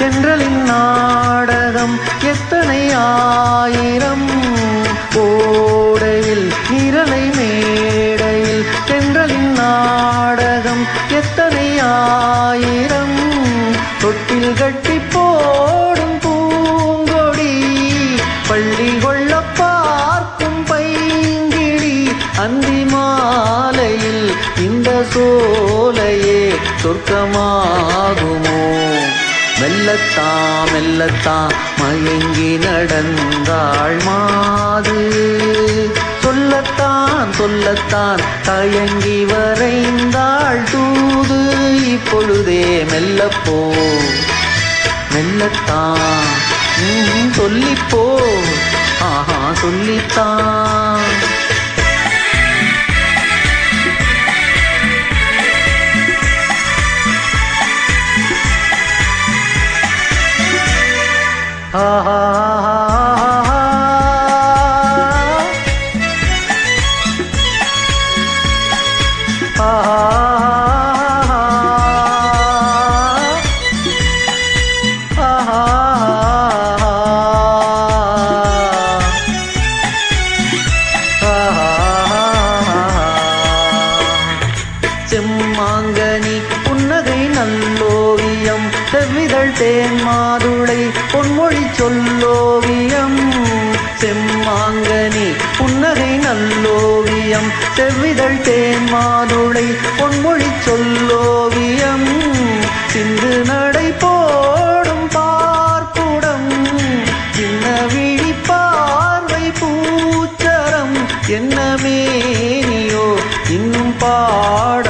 தென்றலின் நாடகம் எத்தனை ஆயிரம்? ஓடையில் நீரலை மேடையில் தென்றலின் நாடகம் எத்தனை ஆயிரம்? தொட்டில் கட்டி போடும் பூங்கொடி பள்ளி கொள்ள பார்க்கும் பைங்கிழி அந்தி மாலையில் இந்த சோலையே சொர்க்கமாகும். மெல்லத்தா மெல்லத்தா மயங்கி நடந்தாள் மாது. சொல்லத்தான் சொல்லத்தான் தயங்கி வரைந்தாள் தூது. இப்பொழுதே மெல்லப்போ மெல்லத்தான் சொல்லிப்போ. ஆஹா சொல்லித்தான். ஆஹா செம்மாங்கனி செவ்விதழ் தேன் மாதுளை பொன்மொழி சொல்லோவியம். செம்மாங்கனி புன்னகை நல்லோவியம். செவ்விதழ் தேன் மாதுளை பொன்மொழி சொல்லோவியம். சிந்து நடை போடும் பார்ப்புடம் சின்ன விழி பார்வை பூச்சரம். என்ன மேனியோ இன்னும் பாடவோ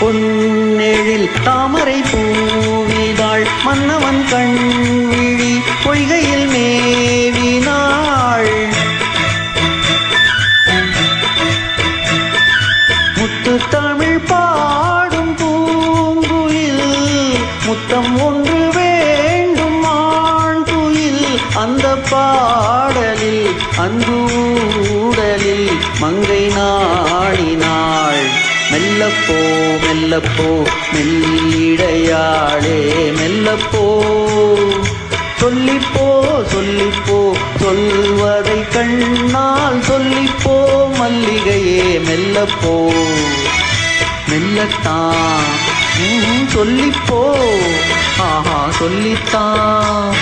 பொன்னெழில் தாமரை பூவிதாள் மன்னவன் கண் விழி பொய்கையில் மேவினாள். முத்து தமிழ் பாடும் பூங்குயில் முத்தம் ஒன்று வேண்டும் ஆண் குயில். அந்த பாடலில் அன்பு ஊடலில் மங்கை நாடினாள். மெல்லப்போ மெல்லப்போ மெல்லிடையாளே மெல்லப்போ. சொல்லிப்போ சொல்லிப்போ சொல்வதை கண்ணால் சொல்லிப்போ மல்லிகையே மெல்லப்போ. மெல்லத்தான் சொல்லிப்போ. ஆஹா சொல்லித்தான்.